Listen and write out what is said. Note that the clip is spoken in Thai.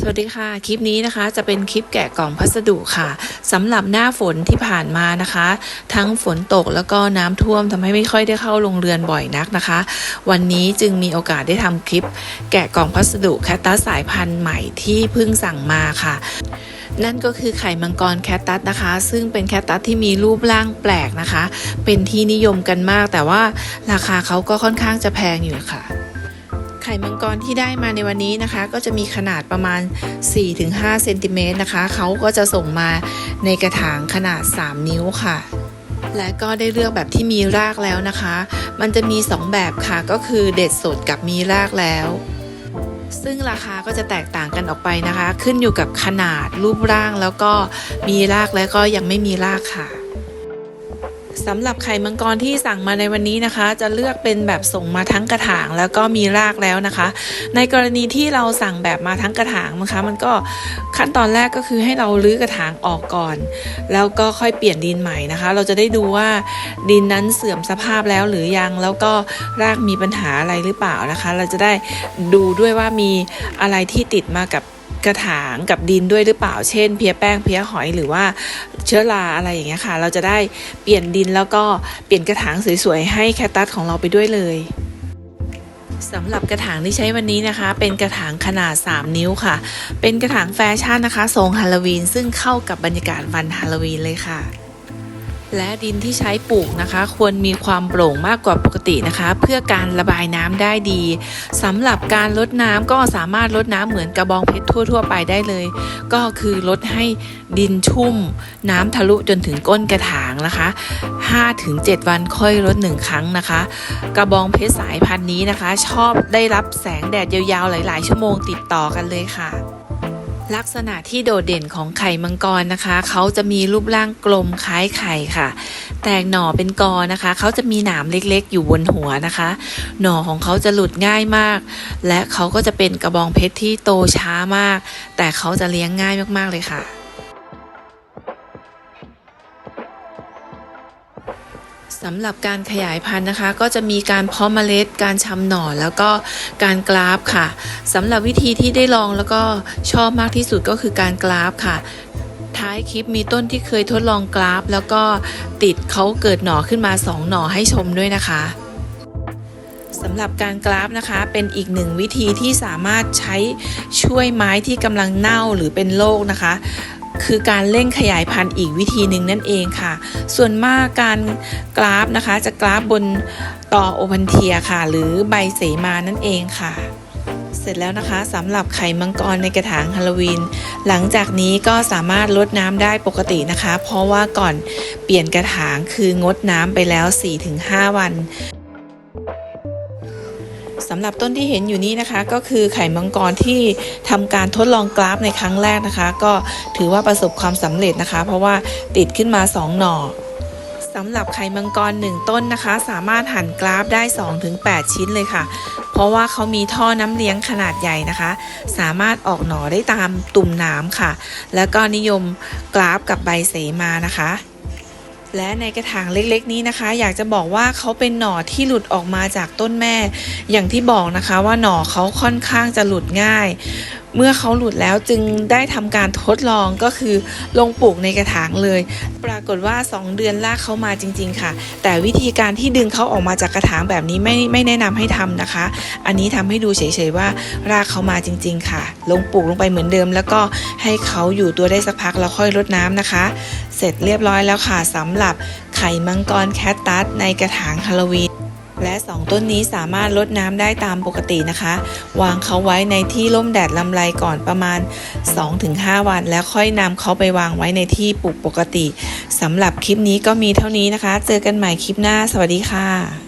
สวัสดีค่ะ คลิปนี้นะคะจะเป็นคลิปแกะกล่องพัสดุค่ะสำหรับหน้าฝนที่ผ่านมานะคะ ทั้งฝนตกแล้วก็น้ำท่วมทำให้ไม่ค่อยได้เข้าโรงเรือนบ่อยนักนะคะ วันนี้จึงมีโอกาสได้ทำคลิป แกะกล่องพัสดุแคตตัสสายพันธุ์ใหม่ที่เพิ่งสั่งมาค่ะนั่นก็คือไข่มังกรแคตตัสนะคะ ซึ่งเป็นแคตตัสที่มีรูปร่างแปลกนะคะ เป็นที่นิยมกันมาก แต่ว่าราคาเขาก็ค่อนข้างจะแพงอยู่ค่ะ ไข่มังกรที่ได้มาในวันนี้นะคะ ก็จะมีขนาดประมาณ 4-5เซนติเมตรนะคะ เขาก็จะส่งมาในกระถางขนาด 3 นิ้วค่ะและก็ได้เลือกแบบที่มีรากแล้วนะคะ มันจะมี 2 แบบค่ะ ก็คือเด็ดสดกับมีรากแล้ว ซึ่งราคาก็จะแตกต่างกันออกไปนะคะ ขึ้นอยู่กับขนาดรูปร่างแล้วก็มีรากแล้วก็ยังไม่มีรากค่ะ สำหรับไข่มังกรที่สั่งมาในวันนี้นะคะ จะเลือกเป็นแบบส่งมาทั้งกระถางแล้วก็มีรากแล้วนะคะ ในกรณีที่เราสั่งแบบมาทั้งกระถางนะคะ มันก็ขั้นตอนแรกก็คือให้เราลื้อกระถางออกก่อน แล้วก็ค่อยเปลี่ยนดินใหม่นะคะ เราจะได้ดูว่าดินนั้นเสื่อมสภาพแล้วหรือยัง แล้วก็รากมีปัญหาอะไรหรือเปล่านะคะ เราจะได้ดูด้วยว่ามีอะไรที่ติดมากับ กระถางกับดินด้วยหรือเปล่า เช่น เพี้ยแป้งเพี้ยหอยหรือว่าเชื้อราอะไรอย่างเงี้ยค่ะ เราจะได้เปลี่ยนดินแล้วก็เปลี่ยนกระถางสวยๆให้แคตตัสของเราไปด้วยเลยสำหรับกระถางที่ใช้วันนี้นะคะ เป็นกระถางขนาด 3 นิ้วค่ะ เป็นกระถางแฟชั่นนะคะทรงฮาโลวีนซึ่งเข้ากับบรรยากาศวันฮาโลวีนเลยค่ะ และดินที่ใช้ปลูกนะคะ ควรมีความโปร่งมากกว่าปกตินะคะ เพื่อการระบายน้ำได้ดีสำหรับการลดน้ำก็สามารถลดน้ำเหมือนกระบองเพชรทั่ว ๆ ไปได้เลย ก็คือลดให้ดินชุ่ม น้ำทะลุจนถึงก้นกระถางนะคะ5-7 วันค่อยลดหนึ่งครั้งนะคะ กระบองเพชรสายพันธุ์นี้นะคะ ชอบได้รับแสงแดดยาวๆหลาย ๆ ชั่วโมงติดต่อกันเลยค่ะ ลักษณะที่โดดเด่นของไข่มังกรนะคะ เขาจะมีรูปร่างกลมคล้ายไข่ค่ะ แตกหน่อเป็นกอนะคะ เขาจะมีหนามเล็กๆ อยู่บนหัวนะคะ หน่อของเขาจะหลุดง่ายมาก และเขาก็จะเป็นกระบองเพชรที่โตช้ามาก แต่เขาจะเลี้ยงง่ายมากๆเลยค่ะ สำหรับการขยายพันธุ์นะคะ ก็จะมีการเพาะเมล็ด การชำหน่อแล้วก็การกราฟค่ะสำหรับวิธีที่ได้ลองแล้วก็ชอบมากที่สุดก็คือการกราฟค่ะ ท้ายคลิปมีต้นที่เคยทดลองกราฟ แล้วก็ติดเขาเกิดหน่อขึ้นมา 2 หน่อให้ชมด้วยนะคะสำหรับการกราฟนะคะ เป็นอีกหนึ่งวิธีที่สามารถใช้ช่วยไม้ที่กำลังเน่าหรือเป็นโรคนะคะ คือการเร่งขยายพันธุ์อีกวิธีหนึ่งนั่นเองค่ะ ส่วนมากการกราฟนะคะ จะกราฟบนต่อโอพันเทียค่ะ หรือใบเสมานั่นเองค่ะเสร็จแล้วนะคะสำหรับไข่มังกรในกระถางฮาโลวีนหลังจากนี้ก็สามารถลดน้ำได้ปกตินะคะ เพราะว่าก่อนเปลี่ยนกระถางคืองดน้ำไปแล้ว 4-5 วัน สำหรับต้นที่เห็นอยู่นี้นะคะก็คือไข่มังกรที่ทำการทดลองกราฟในครั้งแรกนะคะ ก็ถือว่าประสบความสำเร็จนะคะ เพราะว่าติดขึ้นมา 2 หน่อสำหรับไข่มังกร 1 ต้นนะคะ สามารถหั่นกราฟได้ 2-8 ชิ้นเลยค่ะ เพราะว่าเขามีท่อน้ำเลี้ยงขนาดใหญ่นะคะ สามารถออกหน่อได้ตามตุ่มน้ำค่ะ แล้วก็นิยมกราฟกับใบเสมานะคะ และในกระถางเล็กๆ นี้นะคะ อยากจะบอกว่าเขาเป็นหน่อที่หลุดออกมาจากต้นแม่ อย่างที่บอกนะคะว่าหน่อเขาค่อนข้างจะหลุดง่าย เมื่อเขาหลุดแล้วจึงได้ทำการทดลองก็คือลงปลูกในกระถางเลย ปรากฏว่า 2 เดือนลากเขามาจริง ๆ ค่ะ แต่วิธีการที่ดึงเขาออกมาจากกระถางแบบนี้ไม่ไม่แนะนำให้ทำนะคะ อันนี้ทำให้ดูเฉยๆว่ารากเขามาจริง ๆ ค่ะ ลงปลูกลงไปเหมือนเดิม แล้วก็ให้เขาอยู่ตัวได้สักพักแล้วค่อยรดน้ำนะคะ เสร็จเรียบร้อยแล้วค่ะสำหรับไข่มังกรแคตตัสในกระถางฮาโลวีน และ 2 ต้นนี้สามารถลดน้ำได้ตามปกตินะคะ วางเขาไว้ในที่ร่มแดดลำไรก่อนประมาณ 2-5 วัน แล้วค่อยนำเขาไปวางไว้ในที่ปลูกปกติสำหรับคลิปนี้ก็มีเท่านี้นะคะ เจอกันใหม่คลิปหน้า สวัสดีค่ะ